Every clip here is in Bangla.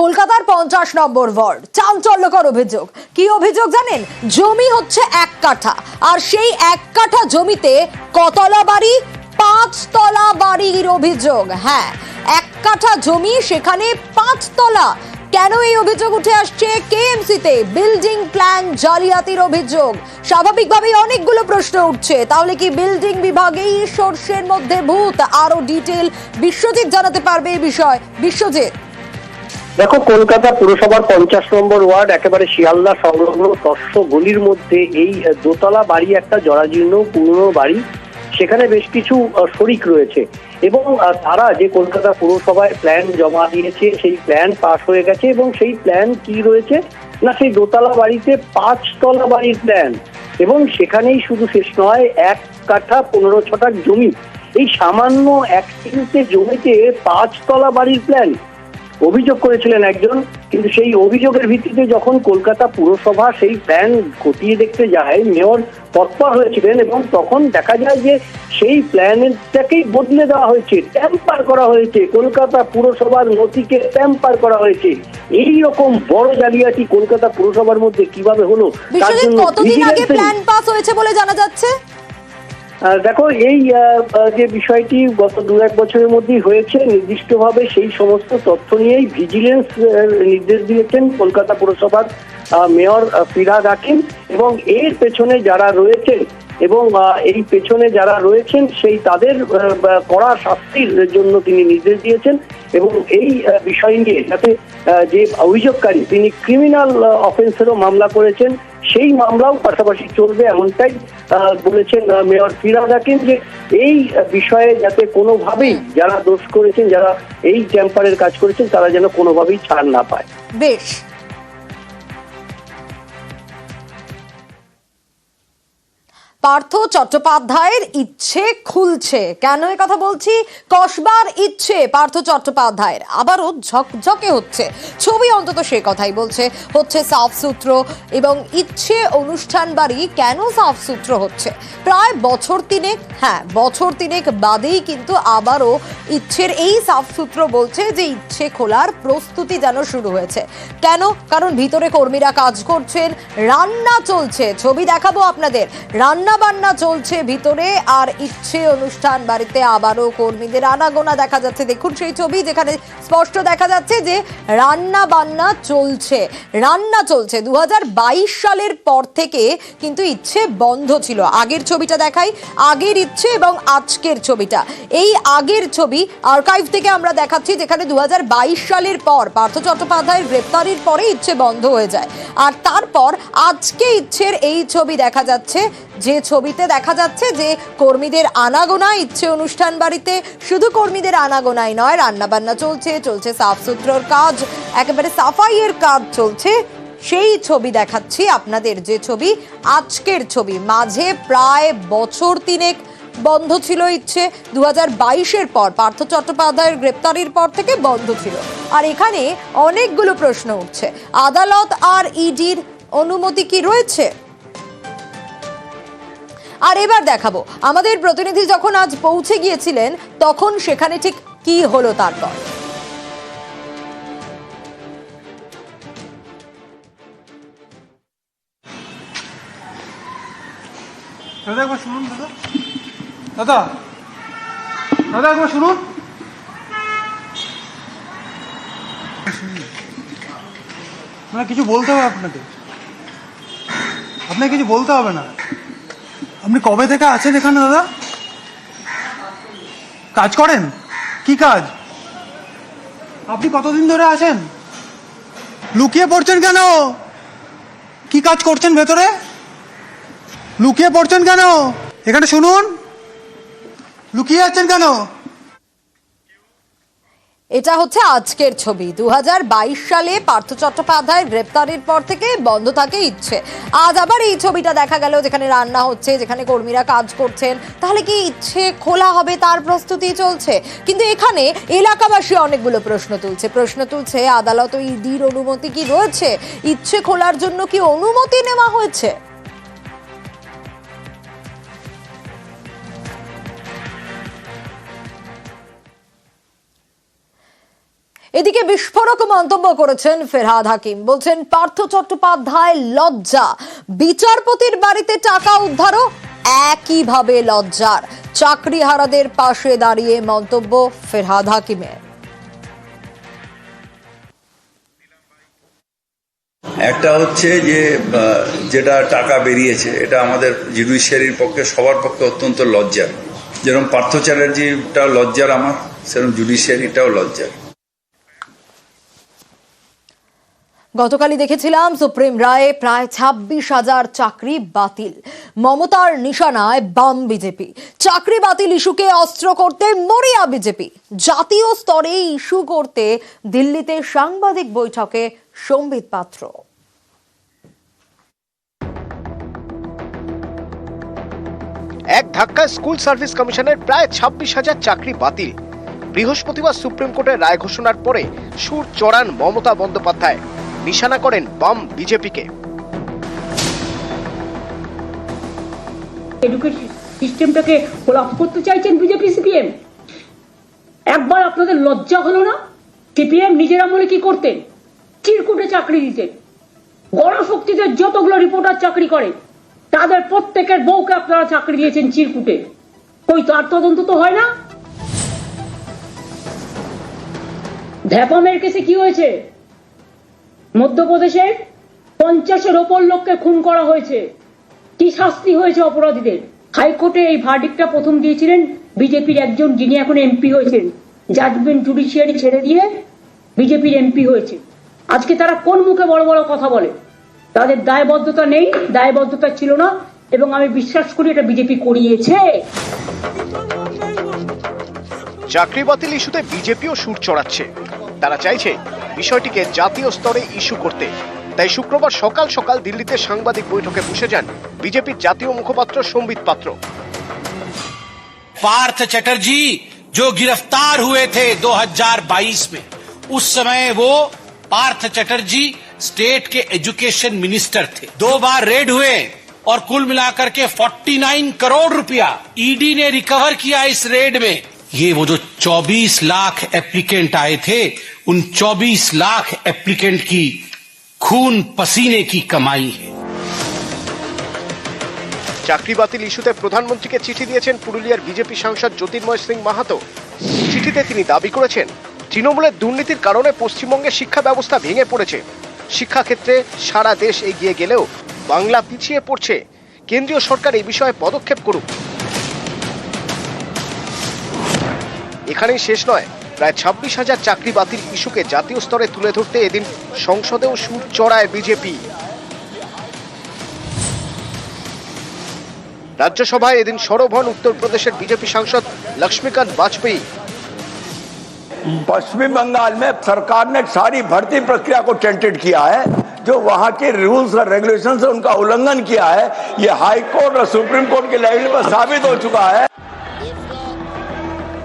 কলকাতার পঞ্চাশ নম্বর ওয়ার্ড। চাঞ্চল্যকর অভিযোগ। কি অভিযোগ জানেন? জমি হচ্ছে এক কাঠা। আর সেই এক কাঠা জমিতে কতলা বাড়ি? পাঁচতলা বাড়ির অভিযোগ। হ্যাঁ এক কাঠা জমি সেখানে পাঁচতলা। কেন এই অভিযোগ উঠে আসছে? কেএমসিতে বিল্ডিং প্ল্যান জালিয়াতির অভিযোগ। স্বাভাবিকভাবেই অনেকগুলো প্রশ্ন উঠছে। তাহলে কি বিল্ডিং বিভাগেই সর্ষের মধ্যে ভূত? আরও ডিটেল বিশ্বজিৎ জানাতে পারবে এই বিষয়। বিশ্বজিৎ। দেখো, কলকাতা পুরসভার পঞ্চাশ নম্বর ওয়ার্ড, একেবারে শিয়ালদা সংলগ্ন তস্য গলির মধ্যে এই দোতলা বাড়ি একটা জরাজীর্ণ পুরনো বাড়ি। সেখানে বেশ কিছু শরিক রয়েছে। এবং তারা যে কলকাতা পুরসভায় প্ল্যান জমা দিয়েছে, সেই প্ল্যান পাশ হয়ে গেছে এবং সেই প্ল্যান কি রয়েছে? না, সেই দোতলা বাড়িতে পাঁচতলা বাড়ির প্ল্যান এবং সেখানেই শুধু শেষ নয়, এক কাঠা পনেরো ছটার জমি। এই সামান্য এক জমিতে পাঁচতলা বাড়ির প্ল্যান অভিযোগ করেছিলেন একজন কিন্তু সেই অভিযোগের ভিত্তিতে যখন কলকাতা পুরসভা সেই প্ল্যান খতিয়ে দেখতে যায় মেয়র তৎপর হয়েছিলেন এবং তখন দেখা যায় যে সেই প্ল্যানটাকেই বদলে দেওয়া হয়েছে ট্যাম্পার করা হয়েছে কলকাতা পুরসভার নথিকে ট্যাম্পার করা হয়েছে। এই রকম বড় জালিয়াতি কলকাতা পুরসভার মধ্যে কীভাবে হলো তার জন্য কতদিন আগে প্ল্যান পাস হয়েছে বলে জানা যাচ্ছে? দেখো, এই যে বিষয়টি গত দু এক বছরের মধ্যেই হয়েছে, নির্দিষ্টভাবে সেই সমস্ত তথ্য নিয়েই ভিজিলেন্স নির্দেশ দিয়েছেন কলকাতা পুরসভার মেয়র ফিরাদ হাকিম। এবং এর পেছনে যারা রয়েছেন এবং এই পেছনে যারা রয়েছেন, সেই তাদের কড়া শাস্তির জন্য তিনি নির্দেশ দিয়েছেন এবং এই বিষয় নিয়ে যাতে যে অভিযোগকারী তিনি ক্রিমিনাল অফেন্সেরও মামলা করেছেন, সেই মামলাও পাশাপাশি চলবে এমনটাই বলেছেন মেয়র ফিরাদ হাকিম যে এই বিষয়ে যাতে কোনোভাবেই যারা দোষ করেছেন, যারা এই চ্যাম্পারের কাজ করেছেন, তারা যেন কোনোভাবেই ছাড় না পায়। বেশ। পার্থ চট্টোপাধ্যায়ের ইচ্ছে খুলছে। কেন এ কথা বলছি? কসবার ইচ্ছে পার্থ চট্টোপাধ্যায়ের। আবারও ঝকঝকে হচ্ছে। ছবি অন্তত সে কথাই বলছে। হচ্ছে সাফসূত্র এবং ইচ্ছে অনুষ্ঠান বাড়ি কেন সাফসূত্র হচ্ছে? প্রায় বছর তিনেক হ্যাঁ বছর তিনেক বাদেই কিন্তু আবারও ইচ্ছের এই সাফসূত্র বলছে যে ইচ্ছে খোলার প্রস্তুতি যেন শুরু হয়েছে। কেন? কারণ ভিতরে কর্মীরা কাজ করছেন, রান্না চলছে। ছবি দেখাবো আপনাদের। রান্না বান্না চলছে ভিতরে আর ইচ্ছে অনুষ্ঠান বাড়িতে আবারও কর্মীদের আনাগোনা দেখা যাচ্ছে। দেখুন সেই ছবি যেখানে স্পষ্ট দেখা যাচ্ছে যে রান্না বান্না চলছে। রান্না চলছে। দু সালের পর থেকে কিন্তু ইচ্ছে বন্ধ ছিল। আগের ছবিটা দেখাই, আগের ইচ্ছে এবং আজকের ছবিটা। এই আগের ছবি আর্কাইভ থেকে আমরা দেখাচ্ছি যেখানে দু হাজার বাইশ সালের পর পার্থ চট্টোপাধ্যায়ের গ্রেপ্তারির পরে ইচ্ছে বন্ধ হয়ে যায়। আর তারপর আজকে ইচ্ছের এই ছবি দেখা যাচ্ছে যে ছবিতে দেখা যাচ্ছে যে কর্মীদের আনাগোনা, ইচ্ছে অনুষ্ঠান বাড়িতে শুধু কর্মীদের আনাগোনাই নয়, রান্নাবান্না চলছে চলছে সাফসুত্রর কাজ, একেবারে সাফাইয়ের কাজ চলছে। সেই ছবি দেখাচ্ছি আপনাদের, যে ছবি আজকের ছবি। মাঝে প্রায় বছর তিনেক বন্ধ ছিল ইচ্ছে দু হাজার বাইশের পর পার্থ চট্টোপাধ্যায়ের গ্রেপ্তারির পর থেকে বন্ধ ছিল। আর এখানে অনেকগুলো প্রশ্ন উঠছে। আদালত আর ইডির অনুমতি কি রয়েছে? আর এবার দেখাবো। আমাদের প্রতিনিধি যখন আজ পৌঁছে গিয়েছিলেন, তখন সেখানে ঠিক কি হলো তারপর দাদা দাদা। দাদা একবার শুনুন। মানে কিছু বলতে হবে আপনাকে আপনাকে কিছু বলতে হবে না। আপনি কবে থেকে আছেন এখানে, দাদা? কাজ করেন? কি কাজ? আপনি কতদিন ধরে আছেন? লুকিয়ে পড়ছেন কেন? কি কাজ করছেন ভেতরে? লুকিয়ে পড়ছেন কেন? এখানে শুনুন। লুকিয়ে আছেন কেন? এটা হচ্ছে আজকের ছবি। দু হাজার বাইশ সালে পার্থ চট্টোপাধ্যায় গ্রেপ্তারির পর থেকে বন্ধ থাকে ইচ্ছে। আজ আবার এই ছবিটা দেখা গেল, যেখানে রান্না হচ্ছে, যেখানে কর্মীরা কাজ করছেন। তাহলে কি ইচ্ছে খোলা হবে? তার প্রস্তুতি চলছে। কিন্তু এখানে এলাকাবাসী অনেকগুলো প্রশ্ন তুলছে। প্রশ্ন তুলছে, আদালত ইডির অনুমতি কি রয়েছে? ইচ্ছে খোলার জন্য কি অনুমতি নেওয়া হয়েছে? এদিকে বিস্ফোরক মন্তব্য করেছেন ফেরহাদ হাকিম। বলছেন, পার্থ চট্টোপাধ্যায় লজ্জা। বিচারপতির বাড়িতে টাকা উদ্ধারও একইভাবে লজ্জার। চাকরিহারাদের পাশে দাঁড়িয়ে মন্তব্য ফেরহাদ হাকিমের। একটা হচ্ছে যে যেটা টাকা বেরিয়েছে, এটা আমাদের জুডিশিয়ারির পক্ষে, সবার পক্ষে অত্যন্ত লজ্জার। যেরকম পার্থ চ্যাটার্জিটা লজ্জার আমার, সেরকম জুডিশিয়ারিটাও লজ্জার। গতকালই দেখেছিলাম সুপ্রিম রায়ে প্রায় ছাব্বিশ হাজার চাকরি বাতিল। মমতার নিশানায় বাম বিজেপি। চাকরি বাতিল ইস্যুকে অস্ত্র করতে মরিয়া বিজেপি। জাতীয় স্তরে ইস্যু করতে দিল্লিতে সাংবাদিক বৈঠকে সম্বিত পাত্র। এক ধাক্কায় স্কুল সার্ভিস কমিশনের প্রায় ছাব্বিশ হাজার চাকরি বাতিল। বৃহস্পতিবার সুপ্রিম কোর্টের রায় ঘোষণার পরে সুর চড়ান মমতা বন্দ্যোপাধ্যায়। নিশানা করেন বাম বিজেপিকে। সিস্টেমটাকে কোলাপস করতে চাইছেন বিজেপি সিপিএম একবার আপনাদের লজ্জা হলো না? সিপিএম নিজের আমলে কি করতেন? চিরকুটে চাকরি দিতেন। গণশক্তিদের যতগুলো রিপোর্টার চাকরি করে, তাদের প্রত্যেকের বউকে আপনারা চাকরি দিয়েছেন চিরকুটে। ওই তার তদন্ত তো হয় না। ভ্যাপামের কেসে কি হয়েছে? মধ্যপ্রদেশে পঞ্চাশের ওপর লোককে খুন করা হয়েছে। কি শাস্তি হয়েছে অপরাধীদের? হাইকোর্টে এই ভার্ডিকটা প্রথম দিয়েছিলেন। বিজেপির একজন যিনি এখন এমপি হয়েছেন জাজমেন্ট জুডিশিয়ারি ছেড়ে দিয়ে বিজেপির এমপি হয়েছে। আজকে তারা কোন মুখে বড় বড় কথা বলে? তাদের দায়বদ্ধতা নেই, দায়বদ্ধতা ছিল না, এবং আমি বিশ্বাস করি এটা বিজেপি করিয়েছে। চাকরি বাতিল ইস্যুতে বিজেপিও সুর চড়াচ্ছে। তারা চাইছে বিষয়টিকে জাতীয় স্তরে ইস্যু করতে তাই শুক্রবার সকাল সকাল দিল্লিতে সাংবাদিক বৈঠকে বসে যান বিজেপির জাতীয় মুখপাত্র সম্বিত পাত্র पार्थ चटर्जी जो गिरफ्तार हुए थे 2022 में उस समय वो पार्थ चटर्जी स्टेट के एजुकेशन मिनिस्टर थे दो बार रेड हुए और कुल मिलाकर के 49 करोड़ रुपया ईडी ने रिकवर किया इस रेड में ये वो जो 24 लाख एप्लीकेंट आए थे उन 24 लाख एप्लीकेंट की खून पसीने की कमाई है চাকরি বাতিল ইস্যুতে প্রধানমন্ত্রীকে চিঠি দিয়েছেন পুরুলিয়ার বিজেপি সাংসদ জ্যোতির্ময় সিং মাহাতো চিঠিতে তিনি দাবি করেছেন তৃণমূলের দুর্নীতির কারণে পশ্চিমবঙ্গের শিক্ষা ব্যবস্থা ভেঙে পড়েছে শিক্ষাক্ষেত্রে সারা দেশ এগিয়ে গেলেও বাংলা পিছিয়ে পড়ছে কেন্দ্রীয় সরকার এই বিষয়ে পদক্ষেপ করুক এখানেই শেষ নয় প্রায় ছাব্বিশ হাজার চাকরি বাতিল ইস্যুকে জাতীয় স্তরে তুলে ধরতে এদিন সংসদেও সুর চড়ায় বিজেপি রাজ্যসভায় এদিন সরব হন উত্তরপ্রদেশের বিজেপি সাংসদ লক্ষ্মীকান্ত বাজপেয়ী पश्चिमी बंगाल में सरकार ने सारी भर्ती प्रक्रिया को टेंटेड किया है जो वहां के रूल्स और रेगुलेशन से उनका उल्लंघन किया है ये हाई कोर्ट और सुप्रीम कोर्ट के लेवल पर साबित हो चुका है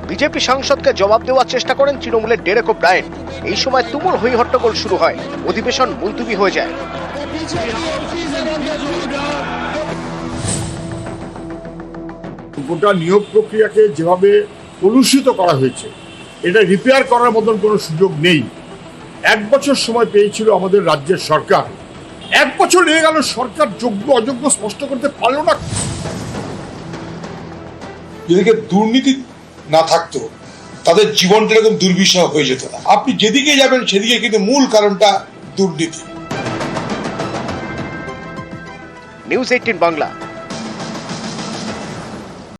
বিজেপি সাংসদকে জবাব দেওয়ার চেষ্টা করেন তৃণমূলের ডেরেক ব্রায়েন এই সময় তুমুল হই হট্টগোল শুরু হয়। অধিবেশন মুলতুবি হয়ে যায়। গোটা নিয়োগ প্রক্রিয়াকে যেভাবে কলুষিত করা হয়েছে এটা রিপেয়ার করার মতন কোনো সুযোগ নেই। এক বছর সময় পেয়েছিল আমাদের রাজ্যের সরকার। এক বছর লেগে গেল সরকার যোগ্য অযোগ্য স্পষ্ট করতে পারল না। যেদিকে দুর্নীতি না থাকতো, তাদের জীবনটা এরকম দুর্বিষহ হয়ে যেত না। আপনি যেদিকে যাবেন সেদিকে কিন্তু মূল কারণটা দুর্নীতি। News eighteen Bangla.